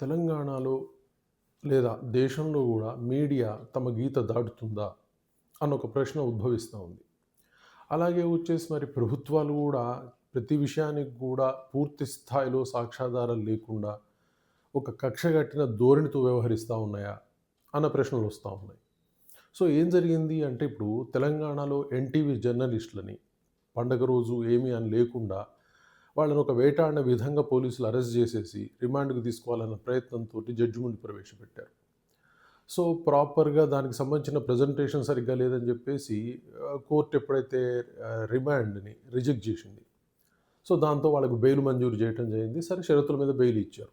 తెలంగాణలో లేదా దేశంలో కూడా మీడియా తమ గీత దాటుతుందా అన్న ఒక ప్రశ్న ఉద్భవిస్తూ ఉంది. అలాగే వచ్చేసి మరి ప్రభుత్వాలు కూడా ప్రతి విషయానికి కూడా పూర్తి స్థాయిలో సాక్ష్యాధారాలు లేకుండా ఒక కక్ష కట్టిన ధోరణితో వ్యవహరిస్తూ ఉన్నాయా అన్న ప్రశ్నలు వస్తూ ఉన్నాయి. సో ఏం జరిగింది అంటే ఇప్పుడు తెలంగాణలో ఎన్టీవీ జర్నలిస్టులని పండగ రోజు ఏమీ అని లేకుండా వాళ్ళని ఒక వేటాడిన విధంగా పోలీసులు అరెస్ట్ చేసేసి రిమాండ్కి తీసుకోవాలన్న ప్రయత్నంతో జడ్జి ముందు ప్రవేశపెట్టారు. సో ప్రాపర్గా దానికి సంబంధించిన ప్రజెంటేషన్ సరిగ్గా లేదని చెప్పేసి కోర్టు ఎప్పుడైతే రిమాండ్ని రిజెక్ట్ చేసింది సో దాంతో వాళ్ళకు బెయిల్ మంజూరు చేయడం జరిగింది. సరే షరతుల మీద బెయిల్ ఇచ్చారు.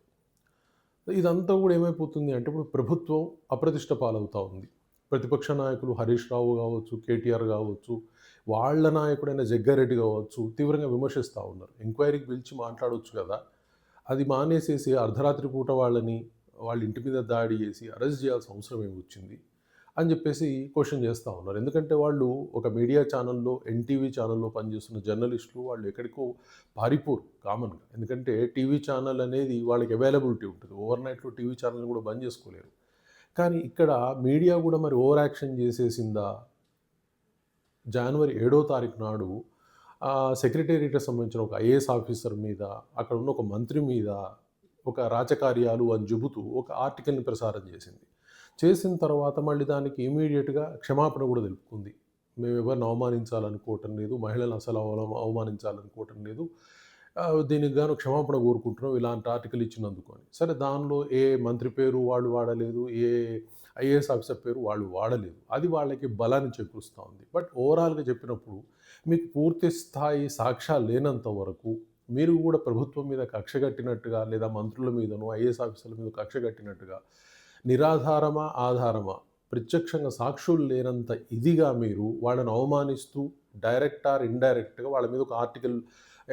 ఇదంతా కూడా ఏమైపోతుంది అంటే ఇప్పుడు ప్రభుత్వం అప్రతిష్ట పాలవుతూ ఉంది. ప్రతిపక్ష నాయకులు హరీష్ రావు కావచ్చు కేటీఆర్ కావచ్చు వాళ్ళ నాయకుడైన జగ్గారెడ్డి కావచ్చు తీవ్రంగా విమర్శిస్తూ ఉన్నారు. ఎంక్వైరీకి పిలిచి మాట్లాడవచ్చు కదా. అది మానేసేసి అర్ధరాత్రి పూట వాళ్ళని వాళ్ళ ఇంటి మీద దాడి చేసి అరెస్ట్ చేయాల్సిన అవసరం ఏమి వచ్చింది అని చెప్పేసి క్వశ్చన్ చేస్తూ ఉన్నారు. ఎందుకంటే వాళ్ళు ఒక మీడియా ఛానల్లో ఎన్టీవీ ఛానల్లో పనిచేస్తున్న జర్నలిస్టులు వాళ్ళు ఎక్కడికో పారిపోరు కామన్గా. ఎందుకంటే టీవీ ఛానల్ అనేది వాళ్ళకి అవైలబిలిటీ ఉంటుంది. ఓవర్ నైట్లో టీవీ ఛానల్ని కూడా బంద్ చేసుకోలేరు. కానీ ఇక్కడ మీడియా కూడా మరి ఓవర్ యాక్షన్ చేసేసిందా? జనవరి ఏడో తారీఖు నాడు సెక్రటేరియట్కి సంబంధించిన ఒక ఐఏఎస్ ఆఫీసర్ మీద అక్కడ ఉన్న ఒక మంత్రి మీద ఒక రాజకార్యాలు అని చెబుతూ ఒక ఆర్టికల్ని ప్రసారం చేసింది. చేసిన తర్వాత మళ్ళీ దానికి ఇమీడియట్గా క్షమాపణ కూడా తెలుపుకుంది. మేము ఎవరిని అవమానించాలనుకోవటం లేదు మహిళలను అసలు అవమానించాలనుకోవటం లేదు దీనికి గాను క్షమాపణ కోరుకుంటున్నాం ఇలాంటి ఆర్టికల్ ఇచ్చినందుకు అని. సరే దానిలో ఏ మంత్రి పేరు వాళ్ళు వాడలేదు ఏ ఐఏఎస్ ఆఫీసర్ పేరు వాళ్ళు వాడలేదు. అది వాళ్ళకి బలాన్ని చేకూరుస్తూ ఉంది. బట్ ఓవరాల్గా చెప్పినప్పుడు మీకు పూర్తి స్థాయి సాక్ష్యాలు లేనంత వరకు మీరు కూడా ప్రభుత్వం మీద కక్ష కట్టినట్టుగా లేదా మంత్రుల మీదనో ఐఏఎస్ ఆఫీసర్ల మీద కక్ష కట్టినట్టుగా నిరాధారమా ఆధారమా ప్రత్యక్షంగా సాక్షులు లేనంత ఇదిగా మీరు వాళ్ళని అవమానిస్తూ డైరెక్ట్ ఆర్ ఇండైరెక్ట్గా వాళ్ళ మీద ఒక ఆర్టికల్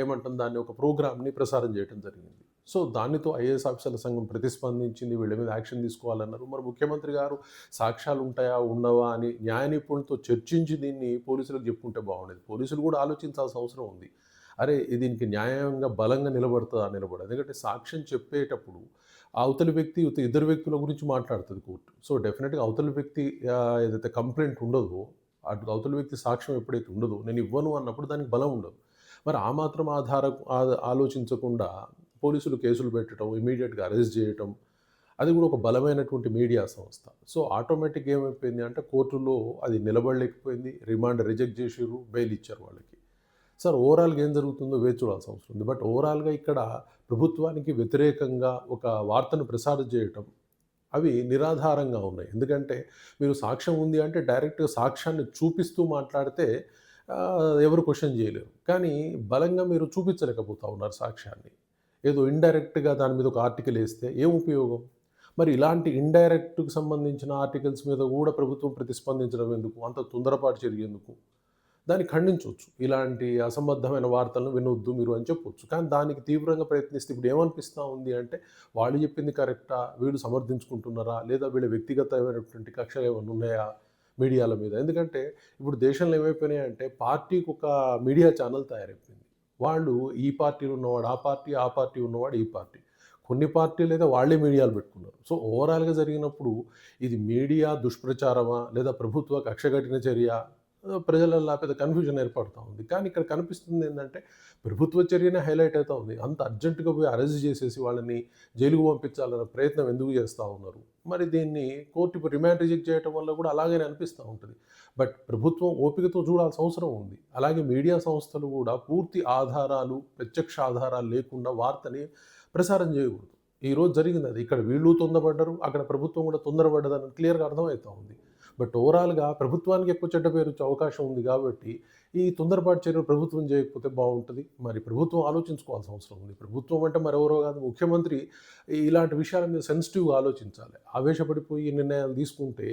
ఏమంటాం దాన్ని ఒక ప్రోగ్రామ్ని ప్రసారం చేయడం జరిగింది. సో దానితో ఐఏఎస్ ఆఫీసర్ల సంఘం ప్రతిస్పందించింది వీళ్ళ మీద యాక్షన్ తీసుకోవాలన్నారు. మరి ముఖ్యమంత్రి గారు సాక్ష్యాలు ఉంటాయా ఉండవా అని న్యాయ నిపుణులతో చర్చించి దీన్ని పోలీసులకు చెప్పుకుంటే బాగుండేది. పోలీసులు కూడా ఆలోచించాల్సిన అవసరం ఉంది. అరే దీనికి న్యాయంగా బలంగా నిలబడుతుందా నిలబడదు. ఎందుకంటే సాక్ష్యం చెప్పేటప్పుడు ఆ అవతలి వ్యక్తి ఇద్దరు వ్యక్తుల గురించి మాట్లాడుతుంది కోర్టు. సో డెఫినెట్గా అవతలి వ్యక్తి ఏదైతే కంప్లైంట్ ఉండదో అటు అవతలి వ్యక్తి సాక్ష్యం ఎప్పుడైతే ఉండదో నేను ఇవ్వను అన్నప్పుడు దానికి బలం ఉండదు. మరి ఆ మాత్రం ఆధార ఆలోచించకుండా పోలీసులు కేసులు పెట్టడం ఇమీడియట్గా అరెస్ట్ చేయటం అది కూడా ఒక బలమైనటువంటి మీడియా సంస్థ. సో ఆటోమేటిక్ ఏమైపోయింది అంటే కోర్టులో అది నిలబడలేకపోయింది రిమాండ్ రిజెక్ట్ చేసిర్రు బెయిల్ ఇచ్చారు వాళ్ళకి. సార్ ఓవరాల్గా ఏం జరుగుతుందో వేచి చూడాల్సిన అవసరం ఉంది. బట్ ఓవరాల్గా ఇక్కడ ప్రభుత్వానికి వ్యతిరేకంగా ఒక వార్తను ప్రసారం చేయటం అవి నిరాధారంగా ఉన్నాయి. ఎందుకంటే మీరు సాక్ష్యం ఉంది అంటే డైరెక్ట్గా సాక్ష్యాన్ని చూపిస్తూ మాట్లాడితే ఎవరు క్వశ్చన్ చేయలేరు. కానీ బలంగా మీరు చూపించలేకపోతా ఉన్నారు సాక్ష్యాన్ని. ఏదో ఇండైరెక్ట్గా దాని మీద ఒక ఆర్టికల్ వేస్తే ఏం ఉపయోగం? మరి ఇలాంటి ఇండైరెక్ట్కి సంబంధించిన ఆర్టికల్స్ మీద కూడా ప్రభుత్వం ప్రతిస్పందించడం ఎందుకు? అంత తొందరపాటు జరిగేందుకు దాన్ని ఖండించవచ్చు. ఇలాంటి అసంబద్ధమైన వార్తలను వినొద్దు మీరు అని చెప్పొచ్చు. కానీ దానికి తీవ్రంగా ప్రయత్నిస్తే ఇప్పుడు ఏమనిపిస్తూ ఉంది అంటే వాళ్ళు చెప్పింది కరెక్టా? వీళ్ళు సమర్థించుకుంటున్నారా? లేదా వీళ్ళ వ్యక్తిగతమైనటువంటి కక్షలు ఏమైనా ఉన్నాయా? మీడియాల మీద. ఎందుకంటే ఇప్పుడు దేశంలో ఏమైపోయినాయంటే పార్టీకి ఒక మీడియా ఛానల్ తయారైపోయింది. వాళ్ళు ఈ పార్టీలో ఉన్నవాడు ఆ పార్టీ ఆ పార్టీ ఉన్నవాడు ఈ పార్టీ. కొన్ని పార్టీలు అయితే వాళ్ళే మీడియాలు పెట్టుకున్నారు. సో ఓవరాల్గా జరిగినప్పుడు ఇది మీడియా దుష్ప్రచారమా లేదా ప్రభుత్వ కక్షగట్టిన చర్య? ప్రజలలో పెద్ద కన్ఫ్యూజన్ ఏర్పడుతూ ఉంది. కానీ ఇక్కడ కనిపిస్తుంది ఏంటంటే ప్రభుత్వ చర్యనే హైలైట్ అవుతూ ఉంది. అంత అర్జెంటుగా పోయి అరెస్ట్ చేసేసి వాళ్ళని జైలుకు పంపించాలన్న ప్రయత్నం ఎందుకు చేస్తూ ఉన్నారు? మరి దీన్ని కోర్టు రిమాండ్ రిజెక్ట్ చేయడం వల్ల కూడా అలాగే అనిపిస్తూ ఉంటుంది. బట్ ప్రభుత్వం ఓపికతో చూడాల్సిన అవసరం ఉంది. అలాగే మీడియా సంస్థలు కూడా పూర్తి ఆధారాలు ప్రత్యక్ష ఆధారాలు లేకుండా వార్తని ప్రసారం చేయకూడదు. ఈ రోజు జరిగింది అది. ఇక్కడ వీళ్ళు తొందరపడ్డారు అక్కడ ప్రభుత్వం కూడా తొందరపడ్డదని క్లియర్గా అర్థమవుతూ ఉంది. బట్ ఓవరాల్గా ప్రభుత్వానికి ఎక్కువ చెడ్డ పేరు వచ్చే అవకాశం ఉంది కాబట్టి ఈ తొందరపాటు చర్యలు ప్రభుత్వం చేయకపోతే బాగుంటుంది. మరి ప్రభుత్వం ఆలోచించుకోవాల్సిన అవసరం ఉంది. ప్రభుత్వం అంటే మరెవరో కాదు ముఖ్యమంత్రి ఇలాంటి విషయాల మీద సెన్సిటివ్గా ఆలోచించాలి. ఆవేశపడిపోయి నిర్ణయాలు తీసుకుంటే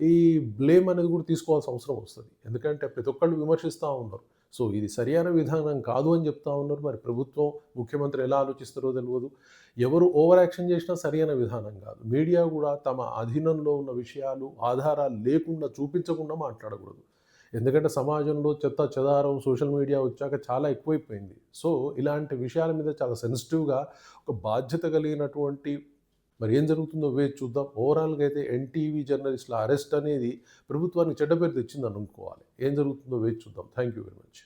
ఈ బ్లేమ్ అనేది కూడా తీసుకోవాల్సిన అవసరం వస్తుంది. ఎందుకంటే ప్రతి ఒక్కళ్ళు విమర్శిస్తూ ఉన్నారు సో ఇది సరైన విధానం కాదు అని చెప్తా ఉన్నారు. మరి ప్రభుత్వం ముఖ్యమంత్రి ఎలా ఆలోచిస్తారో తెలియదు ఎవరు ఓవర్ యాక్షన్ చేసినా సరైన విధానం కాదు. మీడియా కూడా తమ అధీనంలో ఉన్న విషయాలు ఆధారాలు లేకుండా చూపించకుండా మాట్లాడకూడదు. ఎందుకంటే సమాజంలో చెత్త చెదారం సోషల్ మీడియా వచ్చాక చాలా ఎక్కువైపోయింది. సో ఇలాంటి విషయాల మీద చాలా సెన్సిటివ్గా ఒక బాధ్యత కలిగినటువంటి మరి ఏం జరుగుతుందో వేచి చూద్దాం. ఓవరాల్గా అయితే ఎన్టీవీ జర్నలిస్టుల అరెస్ట్ అనేది ప్రభుత్వానికి చెడ్డ పేరు తెచ్చిందని అనుకోవాలి. ఏం జరుగుతుందో వేచి చూద్దాం. Thank you very much